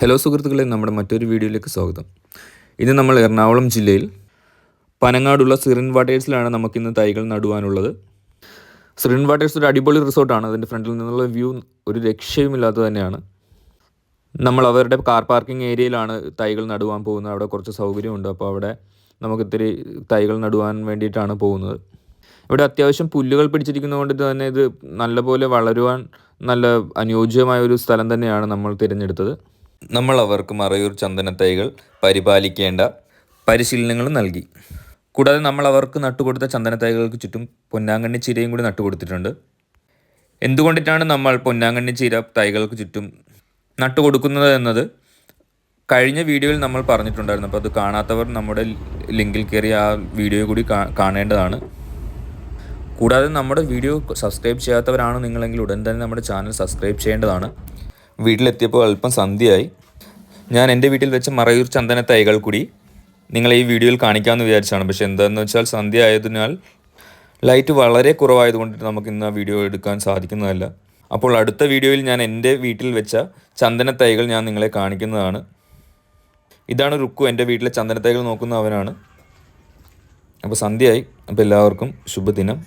Hello സുഹൃത്തുക്കളെ നമ്മുടെ മറ്റൊരു വീഡിയോയിലേക്ക് സ്വാഗതം. ഇന്ന് നമ്മൾ എറണാകുളം ജില്ലയിൽ പനങ്ങാടുള്ള സിറിൻ വാട്ടേഴ്സിലാണ് നമുക്കിന്ന് തൈകൾ നടുവാനുള്ളത്. സിറിൻ വാട്ടേഴ്സ് ഒരു അടിപൊളി റിസോർട്ടാണ്. അതിന്റെ ഫ്രണ്ടിൽ നിന്നുള്ള വ്യൂ ഒരു രക്ഷയുമില്ലാത്ത തന്നെയാണ്. നമ്മൾ അവരുടെ കാർ പാർക്കിംഗ് ഏരിയയിലാണ് തൈകൾ നടുവാൻ പോകുന്നത്. അവിടെ കുറച്ച് സൗകര്യമുണ്ട്. അപ്പോൾ അവിടെ നമുക്ക് ഇത്തിരി തൈകൾ നടുവാൻ വേണ്ടിയിട്ടാണ് പോകുന്നത്. ഇവിടെ അത്യാവശ്യം പുല്ലുകൾ പിടിച്ചിരിക്കുന്നതുകൊണ്ട് തന്നെ ഇത് നല്ലപോലെ വളരുവാൻ നല്ല അനുയോജ്യമായ ഒരു സ്ഥലം തന്നെയാണ് നമ്മൾ തിരഞ്ഞെടുത്തത്. നമ്മൾ അവർക്ക് മറയൂർ ചന്ദന തൈകൾ പരിപാലിക്കേണ്ട പരിശീലനങ്ങളും നൽകി. കൂടാതെ നമ്മൾ അവർക്ക് നട്ടുകൊടുത്ത ചന്ദന തൈകൾക്ക് ചുറ്റും പൊന്നാങ്കണ്ണി ചീരയും കൂടി നട്ടുകൊടുത്തിട്ടുണ്ട്. എന്തുകൊണ്ടിട്ടാണ് നമ്മൾ പൊന്നാങ്കണ്ണി ചീര തൈകൾക്ക് ചുറ്റും നട്ടുകൊടുക്കുന്നത് എന്നത്? കഴിഞ്ഞ വീഡിയോയിൽ നമ്മൾ പറഞ്ഞിട്ടുണ്ടായിരുന്നു. അപ്പോൾ അത് കാണാത്തവർ നമ്മുടെ ലിങ്കിൽ കയറി ആ വീഡിയോ കൂടി കാണേണ്ടതാണ്. കൂടാതെ നമ്മുടെ വീഡിയോ സബ്സ്ക്രൈബ് ചെയ്യാത്തവരാണ് നിങ്ങളെങ്കിൽ ഉടൻ തന്നെ നമ്മുടെ ചാനൽ സബ്സ്ക്രൈബ് ചെയ്യേണ്ടതാണ്. വീട്ടിലെത്തിയപ്പോൾ അല്പം സന്ധ്യയായി. ഞാൻ എന്റെ വീട്ടിൽ വെച്ച മറയൂർ ചന്ദന തൈകൾ കൂടി. നിങ്ങളെ ഈ വീഡിയോയിൽ കാണിക്കാമെന്ന് വിചാരിച്ചാണ്. പക്ഷെ എന്താണെന്ന് വെച്ചാൽ സന്ധ്യ ആയതിനാൽ ലൈറ്റ് വളരെ കുറവായതുകൊണ്ട് നമുക്ക് ഇന്ന് ആ വീഡിയോ എടുക്കാൻ സാധിക്കുന്നതല്ല. അപ്പോൾ അടുത്ത വീഡിയോയിൽ ഞാൻ എന്റെ വീട്ടിൽ വെച്ച ചന്ദന തൈകൾ ഞാൻ നിങ്ങളെ കാണിക്കുന്നതാണ്. ഇതാണ് റുക്കു എന്റെ വീട്ടിലെ ചന്ദന തൈകൾ നോക്കുന്ന അവനാണ് അപ്പോൾ സന്ധ്യയായി. അപ്പോൾ എല്ലാവർക്കും ശുഭദിനം.